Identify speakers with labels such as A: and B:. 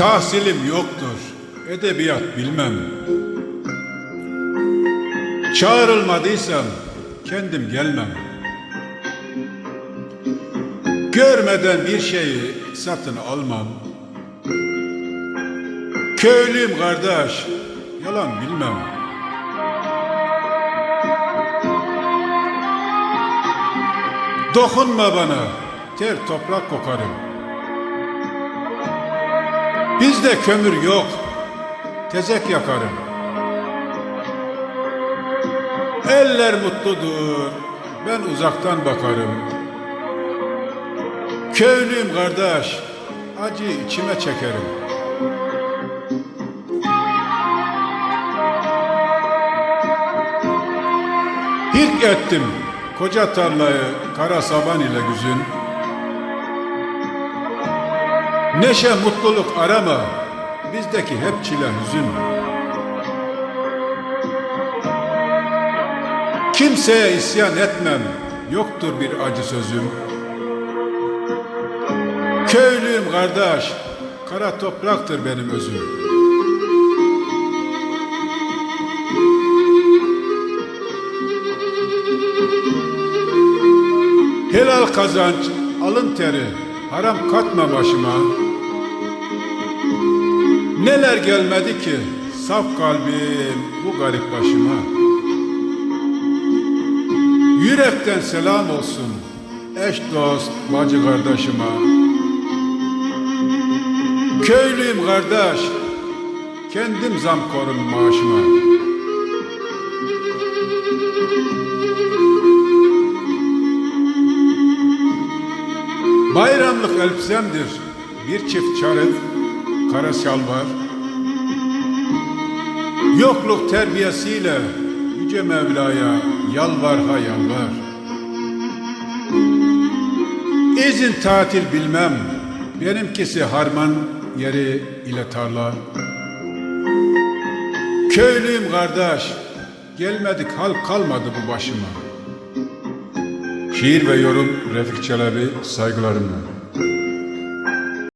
A: Tahsilim yoktur, edebiyat bilmem. Çağrılmadıysam kendim gelmem. Görmeden bir şeyi satın almam. Köylüyüm kardeş, yalan bilmem. Dokunma bana, ter toprak kokarım. Bizde kömür yok, tezek yakarım. Eller mutludur, ben uzaktan bakarım. Köylüyüm kardeş, acı içime çekerim. Hilk ettim koca tarlayı kara saban ile güzün. Neşe mutluluk arama, bizdeki hep çile hüzün. Kimseye isyan etmem, yoktur bir acı sözüm. Köylüyüm kardeş, kara topraktır benim özüm. Helal kazanç, alın teri, haram katma başıma. Neler gelmedi ki, saf kalbim bu garip başıma. Yürekten selam olsun, eş dost, bacı kardeşime. Köylüyüm kardeş, kendim zam korum maaşıma. Bayramlık elbisemdir bir çift çarık, kara şalvar. Yokluk terbiyesiyle Yüce Mevla'ya yalvar ha yalvar. İzin tatil bilmem, benimkisi harman yeri ile tarla. Köylüyüm kardeş, gelmedik hal kalmadı bu başıma. Şiir ve yorum Refik Çelebi saygılarımla.